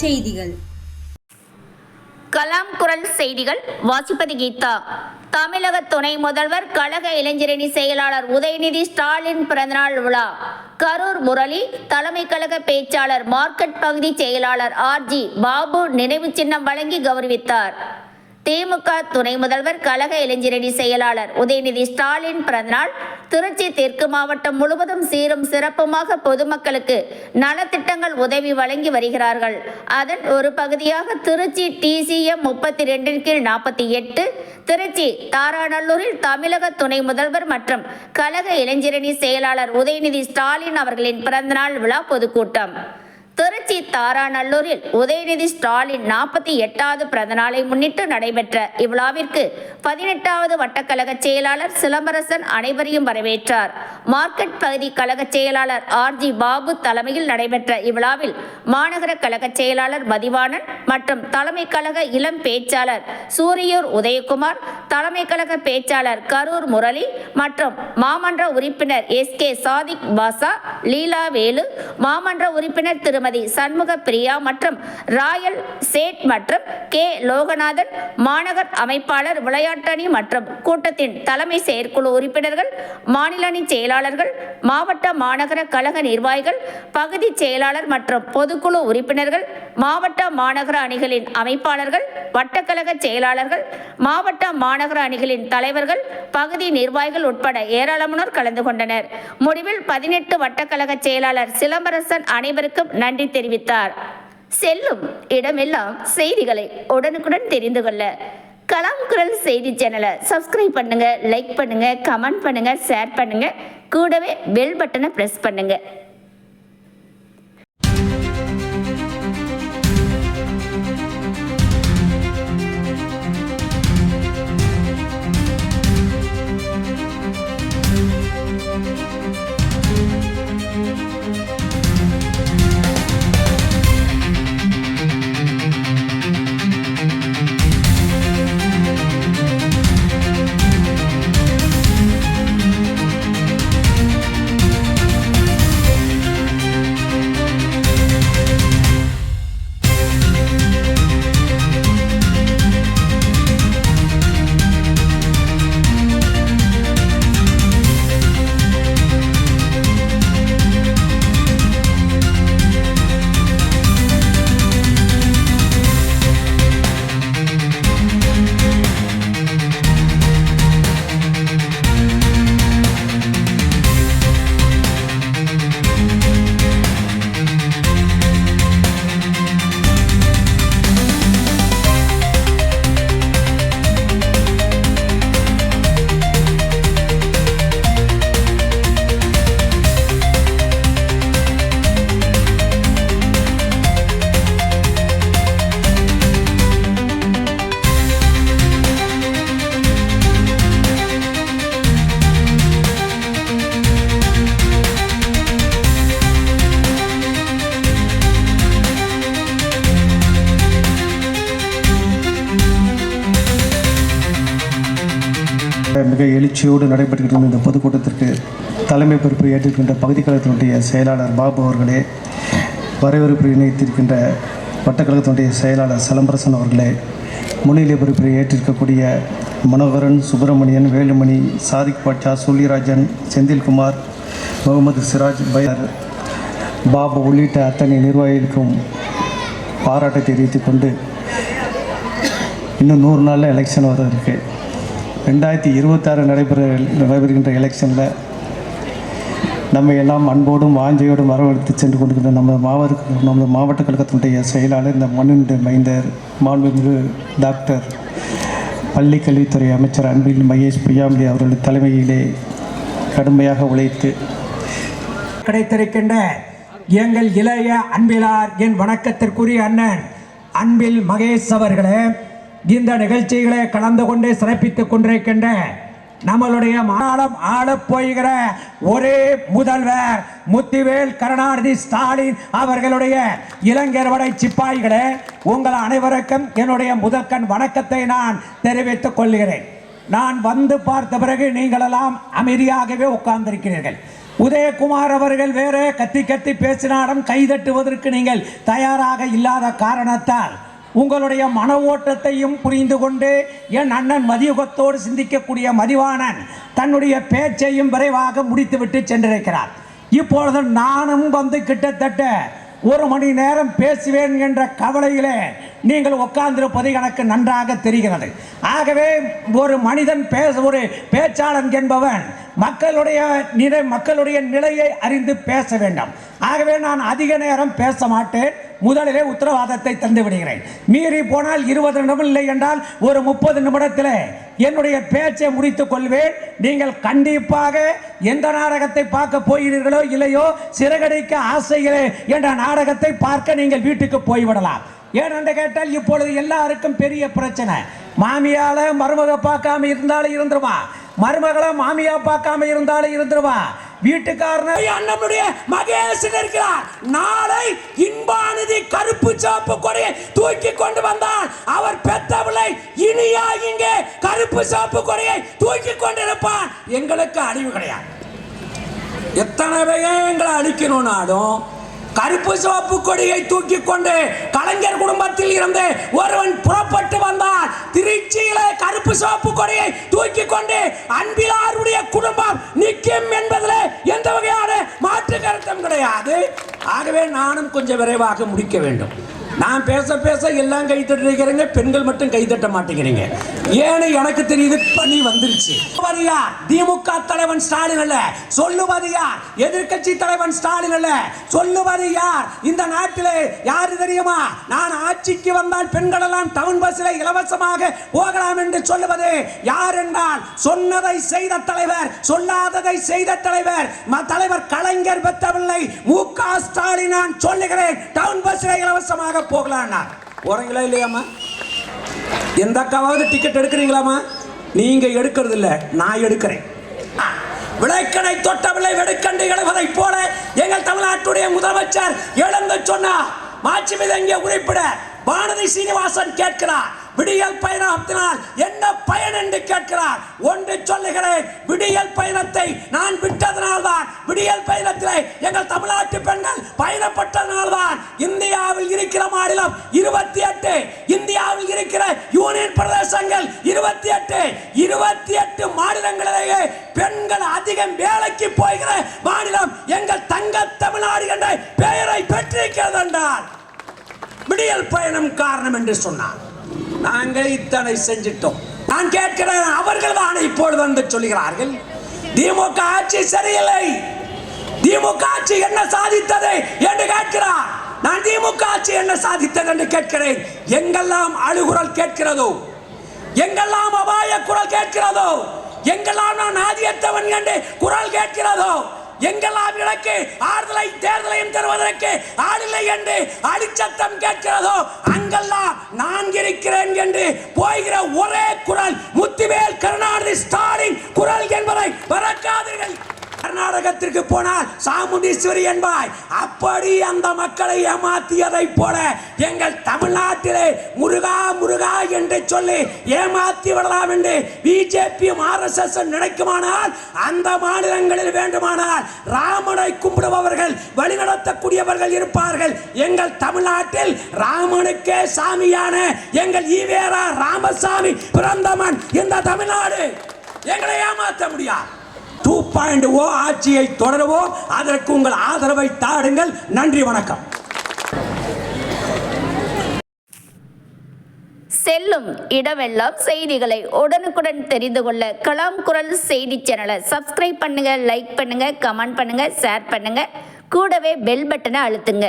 செய்திகள். கலாம் குரல் செய்திகள் வாசிப்பது கீதா. தமிழக துணை முதல்வர் கழக இளைஞரணி செயலாளர் உதயநிதி ஸ்டாலின் பிறந்தநாள் விழா. கரூர் முரளி தலைமை கழக பேச்சாளர் மார்க்கெட் பகுதி செயலாளர் ஆர்ஜி பாபு நினைவு சின்னம் வழங்கி கௌரவித்தார். திமுக துணை முதல்வர் கழக இளைஞரணி செயலாளர் உதயநிதி ஸ்டாலின் பிறந்தநாள் திருச்சி தெற்கு மாவட்டம் முழுவதும் சீரும் சிறப்புமாக பொதுமக்களுக்கு நலத்திட்டங்கள் உதவி வழங்கி வருகிறார்கள். அதன் ஒரு பகுதியாக திருச்சி டிசிஎம் முப்பத்தி ரெண்டின் கீழ் நாற்பத்தி எட்டு திருச்சி தாராநல்லூரில் தமிழக துணை முதல்வர் மற்றும் கழக இளைஞரணி செயலாளர் உதயநிதி ஸ்டாலின் அவர்களின் பிறந்தநாள் விழா பொதுக்கூட்டம். திருச்சி தாராநல்லூரில் உதயநிதி ஸ்டாலின் நாற்பத்தி எட்டாவது பிறந்தநாளை முன்னிட்டு நடைபெற்ற இவ்விழாவிற்கு பதினெட்டாவது வட்டக்கழக செயலாளர் சிலம்பரசன் அனைவரையும் வரவேற்றார். மார்க்கெட் பகுதி கழக செயலாளர் ஆர்ஜி பாபு தலைமையில் நடைபெற்ற இவ்விழாவில் மாநகர கழக செயலாளர் மதிவாணன் மற்றும் தலைமை கழக இளம் பேச்சாளர் சூரியூர் உதயகுமார் தலைமை கழக பேச்சாளர் கரூர் முரளி மற்றும் மாமன்ற உறுப்பினர் எஸ் கே சாதிக் பாசா லீலா வேலு மாமன்ற உறுப்பினர் திருமதி சண்முக பிரியா மற்றும் ராயல் சேட் மற்றும் கே. லோகநாதன் மாநகர் அமைப்பாளர் விளையாட்டணி மற்றும் கூட்டத்தின் தலைமை செயற்குழு உறுப்பினர்கள் மாநில அணி செயலாளர்கள் மாவட்ட மாநகர கழக நிர்வாகிகள் பகுதி செயலாளர் மற்றும் பொதுக்குழு உறுப்பினர்கள் மாவட்ட மாநகர அணிகளின் அமைப்பாளர்கள் வட்டக்கழக செயலாளர்கள் மாவட்ட மாநகர அணிகளின் தலைவர்கள் பகுதி நிர்வாகிகள் உட்பட ஏராளமானோர் கலந்து கொண்டனர். முடிவில் பதினெட்டு வட்டக்கழக செயலாளர் சிலம்பரசன் அனைவருக்கும் நன்றி. தெரிவித்தார். செல்லும் இடமெல்லாம் செய்திகளை உடனுக்குடன் தெரிந்து கொள்ள கலாம் குரல் செய்தி சேனலை சப்ஸ்கிரைப் பண்ணுங்க லைக் பண்ணுங்க கமெண்ட் பண்ணுங்க ஷேர் பண்ணுங்க. கூடவே பெல் பட்டனை ப்ரெஸ் பண்ணுங்க. மிக எழுச்சியோடு நடைபெறுகின்ற இந்த பொதுக்கூட்டத்திற்கு தலைமை பொறுப்பை ஏற்றிருக்கின்ற பகுதி கழகத்தினுடைய செயலாளர் பாபு அவர்களே வரவேற்பு இணைத்திருக்கின்ற வட்டக்கழகத்தினுடைய செயலாளர் சிலம்பரசன் அவர்களே முன்னிலை பொறுப்பை ஏற்றிருக்கக்கூடிய மனோகரன் சுப்பிரமணியன் வேலுமணி சாதிக் பாட்சா சூழிராஜன் செந்தில்குமார் முகமது சிராஜ் பையர் பாபு உள்ளிட்ட அத்தனை நிர்வாகிகளுக்கும் பாராட்டை தெரிவித்துக் கொண்டு இன்னும் நூறு நாளில் எலெக்ஷன் வர இருக்குது ரெண்டாயிரத்தி இருபத்தாறு நடைபெற நடைபெறுகின்ற எலெக்ஷனில் நம்ம எல்லாம் அன்போடும் வாஞ்சையோடும் வரவழைத்து சென்று கொண்டிருக்கிற நம்ம மாவட்ட நமது மாவட்ட கழகத்தினுடைய செயலாளர் இந்த மண்ணினுடைய மைந்தர் மாண்புமிகு டாக்டர் பள்ளி கல்வித்துறை அமைச்சர் அன்பில் மகேஷ் பிரியாமலி அவர்கள் தலைமையிலே கடுமையாக உழைத்து கிடைத்திருக்கின்ற எங்கள் இளைய அன்பிலார் என் வணக்கத்திற்குரிய அண்ணன் அன்பில் மகேஷ் அவர்களே இந்த நிகழ்ச்சிகளை கலந்து கொண்டு சிறப்பித்துக் கொண்டிருக்கின்ற நம்மளுடைய மாநாடம் ஆளப் போகிற ஒரே முதல்வர் முத்திவேல் கருணாநிதி ஸ்டாலின் அவர்களுடைய இளைஞர் வடை சிப்பாய்களே உங்கள் அனைவருக்கும் என்னுடைய முதற்கண் வணக்கத்தை நான் தெரிவித்துக் கொள்கிறேன். நான் வந்து பார்த்த பிறகு நீங்களெல்லாம் அமைதியாகவே உட்கார்ந்திருக்கிறீர்கள். உதயகுமார் அவர்கள் வேற கத்தி கத்தி பேசினாலும் கைதட்டுவதற்கு நீங்கள் தயாராக இல்லாத காரணத்தால் உங்களுடைய மன ஓட்டத்தையும் புரிந்து கொண்டு என் அண்ணன் மதியுகத்தோடு சிந்திக்கக்கூடிய மதிவானன் தன்னுடைய பேச்சையும் விரைவாக முடித்துவிட்டு சென்றிருக்கிறார். இப்பொழுது நானும் வந்து கிட்டத்தட்ட ஒரு மணி நேரம் பேசுவேன் என்ற கவலையிலே நீங்கள் உட்கார்ந்திருப்பது எனக்கு நன்றாக தெரிகிறது. ஆகவே ஒரு மனிதன் பேச ஒரு பேச்சாளன் என்பவன் மக்களுடைய நிலை மக்களுடைய நிலையை அறிந்து பேச வேண்டும். ஆகவே நான் அதிக நேரம் பேச மாட்டேன். முதலிலே உத்தரவாதத்தை தந்து விடுகிறேன். மீறி போனால் இருபது நிமிடம் இல்லை என்றால் ஒரு முப்பது நிமிடத்தில் என்னுடைய பேச்சை முடித்துக் கொள்வேன். நீங்கள் கண்டிப்பாக எந்த நாடகத்தை பார்க்க போகிறீர்களோ இல்லையோ சிறகடைக்க ஆசைகளே என்ற நாடகத்தை பார்க்க நீங்கள் வீட்டுக்கு போய்விடலாம். ஏனென்று கேட்டால் இப்பொழுது எல்லாருக்கும் பெரிய பிரச்சனை. மாமியால மருமக பார்க்காம இருந்தாலும் இருந்துருவான் மருமகளை மாமியா பார்க்காம இருந்தாலும் இருந்துருவா. வீட்டுக்காரன நம்முடைய மகேசன் இருக்கிறார். நாளை இன்பானதி கருப்பு சாப்பு கொடியை தூக்கி கொண்டு வந்தால் அவர் பெத்தவளை இனியா இங்கே கருப்பு சாப்பு கொடியை தூக்கி கொண்டிருப்பான் எங்களுக்கு அழிவு கிடையாது. எத்தனை பேர் எங்களை அழிக்கணும்னாலும் கருப்பு சிவப்பு கொடியை தூக்கி கொண்டு கலைஞர் குடும்பத்தில் இருந்து ஒருவன் புறப்பட்டு வந்தால் திருச்சியில கருப்பு சிவப்பு கொடியை தூக்கி கொண்டு அன்பிலாருடைய குடும்பம் நிற்கும் என்பதில் எந்த வகையான மாற்று கருத்தும் கிடையாது. ஆகவே நானும் கொஞ்சம் விரைவாக முடிக்க வேண்டும். நான் பேச பேச எல்லாம் கை தட்டுறீங்க பெண்கள் மட்டும் கை தட்ட மாட்டேங்கிறீங்க. ஏன்னு எனக்கு தெரியுது பணி வந்துருச்சு. வரியா திமுக தலைவன் ஸ்டாலின் அல்ல. சொல்லுவது யார்? எதிர்க்கட்சி தலைவன் ஸ்டாலின் அல்ல. சொல்லுவது யார்? இந்த நாட்டிலே யாரு தெரியுமா? நான் ஆட்சிக்கு வந்தால் பெண்கள் எல்லாம் டவுன் பஸ்ஸில் இலவசமாக போகலாம் என்று சொல்லுவது யார் என்றால் சொன்னதை செய்த தலைவர் சொல்லாததை செய்த தலைவர் ம- தலைவர் கலைஞர் பெற்றவில்லை. மு க ஸ்டாலின் நான் சொல்லுகிறேன். டவுன் பஸ்ஸில் இலவசமாக போகலாம்னா? போறீங்களா இல்லையாம்மா? எந்த அக்காவது டிக்கெட் எடுக்கிறீங்களாம்மா? நீங்க எடுக்கிறது இல்லை நான் எடுக்கிறேன். விளைக்கடை தொட்டவில்லை வெடுக்கண்டு எழுவதைப் போல எங்கள் தமிழ்நாட்டுடைய முதலமைச்சர் எழுந்து சொன்னார். மாட்சி இங்கே உரைப்பிட. வானதி சீனிவாசன் கேட்கிறார். விடியல் பயணத்தினால் என்ன பயன் என்று கேட்கிறார்? ஒன்று சொல்லுகிறேன் விடியல் பயணத்தை நான் விட்டதனால் தான் விடியல் பயணத்திலே எங்கள் தமிழ்நாட்டு பெண்கள் பயணப்பட்டதனால் தான் இந்தியாவில் இருக்கிற மாநிலம் இருபத்தி எட்டு இந்தியாவில் இருக்கிற யூனியன் பிரதேசங்கள் இருபத்தி எட்டு இருபத்தி எட்டு மாநிலங்களிலேயே பெண்கள் அதிகம் வேலைக்கு போகிற மாநிலம் எங்கள் தங்க தமிழ்நாடு என்ற பெயரை பெற்றிருக்கிறது என்றார் விடியல் பயணம் காரணம் என்று சொன்னார். நாங்கள் இத்தனை செஞ்சிட்டோம். நான் கேட்கிறேன் அவர்கள் தான் இப்பொழுது வந்து சொல்கிறார்கள் திமுக ஆட்சி சரியில்லை. திமுக ஆட்சி என்ன சாதித்தது என்று கேட்கிறார். நான் திமுக ஆட்சி என்ன சாதித்தது என்று கேட்கிறேன். எங்கெல்லாம் அழுகுரல் கேட்கிறதோ எங்கெல்லாம் அபாய குரல் கேட்கிறதோ எங்கெல்லாம் நான் ஆதியத்தவன் என்று குரல் கேட்கிறதோ எங்கெல்லாம் எனக்கு ஆறுதலை தேர்தலையும் தருவதற்கு ஆடில்லை என்று அடிச்சத்தம் கேட்கிறதோ அங்கெல்லாம் இருக்கிறேன் என்று போய்கிற ஒரே குரல் முத்துவேல் கருணாநிதி ஸ்டாலின் கர்நாடகத்திற்கு போனால் சாமுண்டீஸ்வரி என்பாய். அப்படி அந்த மக்களை ஏமாத்தியதைப் போல எங்கள் தமிழ்நாட்டிலே முருகா முருகா என்று சொல்லி ஏமாத்தி விடலாம் என்று பிஜேபியும் ஆர்எஸ்எஸ் நினைக்குமானால் அந்த மாநிலங்களில் வேண்டுமானால் ராமனை கும்பிடுபவர்கள் வழிநடத்தக்கூடியவர்கள் இருப்பார்கள். எங்கள் தமிழ்நாட்டில் ராமனுக்கே சாமியான எங்கள் ஈவேரா ராமசாமி பிறந்தமன் இந்த தமிழ்நாடு. எங்களை ஏமாற்ற முடியாது. டூ பாயிண்ட் ஓ ஆட்சியை தொடரவோ அதற்கு உங்கள் ஆதரவை தாடுங்கள் நன்றி வணக்கம். செல்லும் இடமெல்லாம் செய்திகளை உடனுக்குடன் தெரிந்து கொள்ள கலாம் குரல் செய்தி சேனலை சப்ஸ்கிரைப் பண்ணுங்க லைக் பண்ணுங்க கமெண்ட் பண்ணுங்க ஷேர் பண்ணுங்க. கூடவே பெல் பட்டனை அழுத்துங்க.